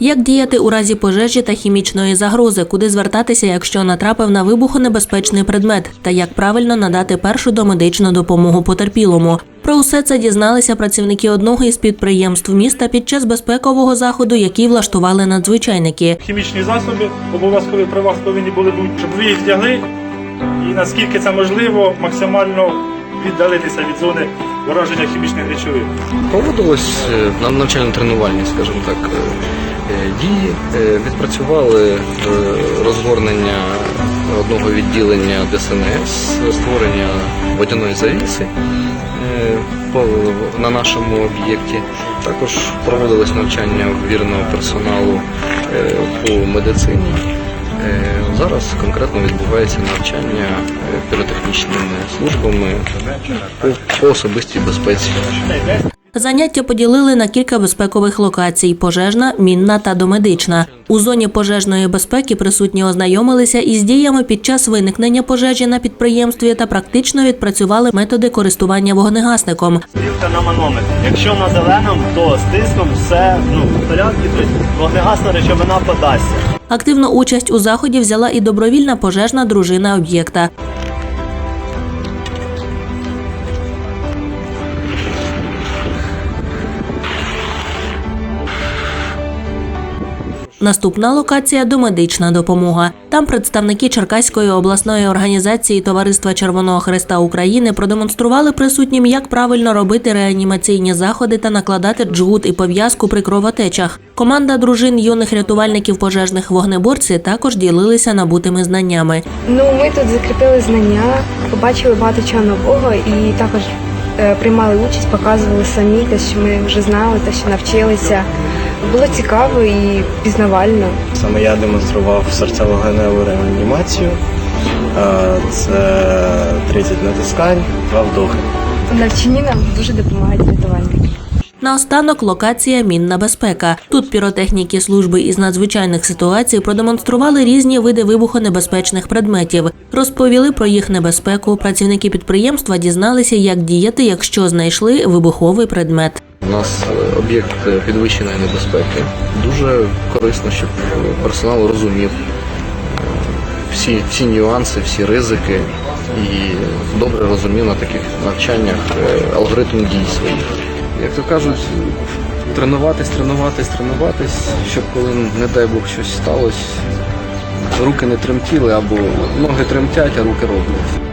Як діяти у разі пожежі та хімічної загрози, куди звертатися, якщо натрапив на вибухонебезпечний предмет, та як правильно надати першу домедичну допомогу потерпілому. Про усе це дізналися працівники одного із підприємств міста під час безпекового заходу, який влаштували надзвичайники. Хімічні засоби обов'язково при вас повинні були бути, щоб ви їх вдягли і наскільки це можливо, максимально віддалитися від зони враження хімічних речовин. Проводилось е, на навчально-тренувальні, скажімо так, е, дії. Е, Відпрацювали е, розгорнення одного відділення ДСНС, створення водяної завіси е, на нашому об'єкті. Також проводилось навчання вірного персоналу е, по медицині. Е, Зараз конкретно відбувається навчання е, піротехнічними службами по особистій безпеці. Заняття поділили на кілька безпекових локацій: пожежна, мінна та домедична. У зоні пожежної безпеки присутні ознайомилися із діями під час виникнення пожежі на підприємстві та практично відпрацювали методи користування вогнегасником. стрілка на манометр. Якщо на зеленому, то з тиском все ну, в порядку, вогнегасна речовина подасться. Активну участь у заході взяла і добровільна пожежна дружина об'єкта. Наступна локація домедична допомога. Там представники Черкаської обласної організації Товариства Червоного Хреста України продемонстрували присутнім, як правильно робити реанімаційні заходи та накладати джгут і пов'язку при кровотечах. Команда дружин юних рятувальників пожежних вогнеборці також ділилися набутими знаннями. Ну, ми тут закріпили знання, побачили багато чого нового і також е, приймали участь, показували самі те, що ми вже знали, те, що навчилися. Було цікаво і пізнавально. Саме я демонстрував серцево-геневу реанімацію. Е, Це 30 натискань, 2 вдохи. Навчені нам дуже допомагають рятувальники. Наостанок локація Мінна безпека. Тут піротехніки служби із надзвичайних ситуацій продемонстрували різні види вибухонебезпечних предметів, розповіли про їх небезпеку. Працівники підприємства дізналися, як діяти, якщо знайшли вибуховий предмет. У нас е, об'єкт е, підвищеної небезпеки. Дуже корисно, щоб персонал розумів е, всі, всі нюанси, всі ризики і добре розумів на таких навчаннях алгоритм дій своїх. Як то кажуть, тренуватись, тренуватись, тренуватись, щоб коли, не дай Бог, щось сталося, руки не тремтіли або ноги тремтять, а руки роблять.